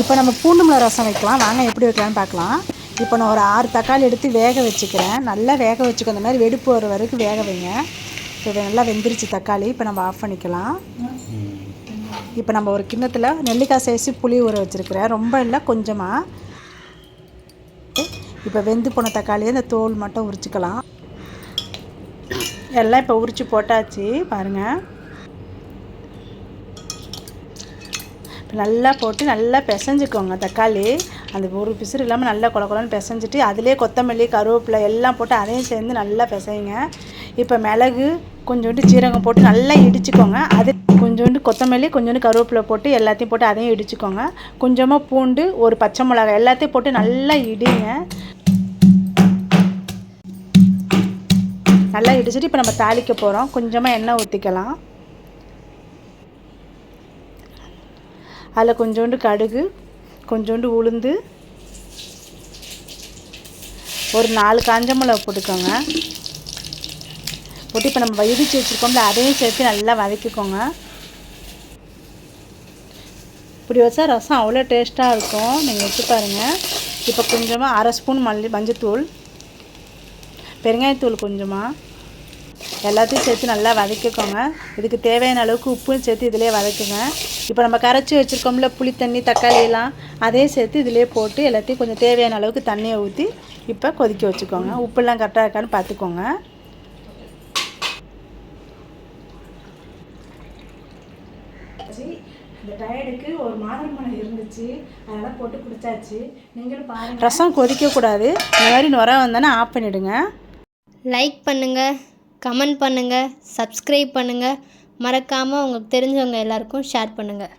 இப்போ நம்ம பூண்டு மிளகா ரசம் வைக்கலாம். வாங்க எப்படி வைக்கலாம்னு பார்க்கலாம். இப்போ நான் ஒரு ஆறு தக்காளி எடுத்து வேக வச்சுக்கிறேன். நல்லா வேக வச்சுக்கோ அந்த மாதிரி வெடிப்பு வர வரைக்கும் வேக வைங்க. இப்போ நல்லா வெந்துருச்சு தக்காளி. இப்போ நம்ம ஆஃப் பண்ணிக்கலாம். இப்போ நம்ம ஒரு கிண்ணத்தில் நெல்லிக்காய் சேசி புளி ஊற வச்சுருக்கிறேன். ரொம்ப இல்லை கொஞ்சமாக இப்போ வெந்து போன தக்காளியை இந்த தோல் மட்டும் உரிச்சுக்கலாம். எல்லாம் இப்போ உரித்து போட்டாச்சு பாருங்கள் நல்லா போட்டு நல்லா பிசைஞ்சுக்கோங்க தக்காளி. அந்த ஒரு பிசுறு இல்லாமல் நல்லா கொல பிசைஞ்சிட்டு அதிலே கொத்தமல்லி கருவேப்பிலை எல்லாம் போட்டு அதையும் சேர்ந்து நல்லா பிசைங்க இப்போ மிளகு கொஞ்சோண்டு சீரகம் போட்டு நல்லா இடிச்சுக்கோங்க. அது கொஞ்சோண்டு கொத்தமல்லி கொஞ்சோண்டு கருவேப்பிலை போட்டு எல்லாத்தையும் போட்டு அதையும் இடிச்சுக்கோங்க. கொஞ்சமாக பூண்டு ஒரு பச்சை மிளகாய் எல்லாத்தையும் போட்டு நல்லா இடிங்க. நல்லா இடிச்சிட்டு இப்போ நம்ம தாளிக்க போகிறோம் கொஞ்சமாக எண்ணெய் ஊற்றிக்கலாம் அதில் கொஞ்சோண்டு கடுகு கொஞ்சோண்டு உளுந்து ஒரு நாலு காஞ்ச மிளகா போட்டுக்கோங்க. போட்டு இப்போ நம்ம இடித்து வச்சுருக்கோம்ல அதையும் சேர்த்து நல்லா வதக்கிக்கோங்க. இப்படி வச்சா ரசம் அவ்வளோ டேஸ்ட்டாக இருக்கும். நீங்கள் வச்சு பாருங்கள் இப்போ கொஞ்சமாக அரை ஸ்பூன் மல்லி மஞ்சத்தூள் பெருங்காயத்தூள் கொஞ்சமாக எல்லாத்தையும் சேர்த்து நல்லா வதக்கிக்கோங்க. இதுக்கு தேவையான அளவுக்கு உப்பும் சேர்த்து இதிலே வதக்குங்க. இப்போ நம்ம கரைச்சி வச்சுருக்கோம்ல புளி தண்ணி தக்காளி எல்லாம் அதையும் சேர்த்து இதிலே போட்டு எல்லாத்தையும் கொஞ்சம் தேவையான அளவுக்கு தண்ணியை ஊற்றி இப்போ கொதிக்க வச்சுக்கோங்க. உப்புலாம் கரெக்டாக இருக்கான்னு பார்த்துக்கோங்க இந்த டயர்டுக்கு ஒரு மாதுளம்பழம் இருந்துச்சு. அதெல்லாம் போட்டு குடிச்சாச்சு. நீங்களும் பாருங்கள் ரசம் கொதிக்கக்கூடாது. இந்த மாதிரி நுர வந்தோன்னா ஆஃப் பண்ணிவிடுங்க லைக் பண்ணுங்கள் கமெண்ட் பண்ணுங்கள் சப்ஸ்கிரைப் பண்ணுங்கள் மறக்காமல் உங்களுக்கு தெரிஞ்சவங்க எல்லாருக்கும் ஷேர் பண்ணுங்கள்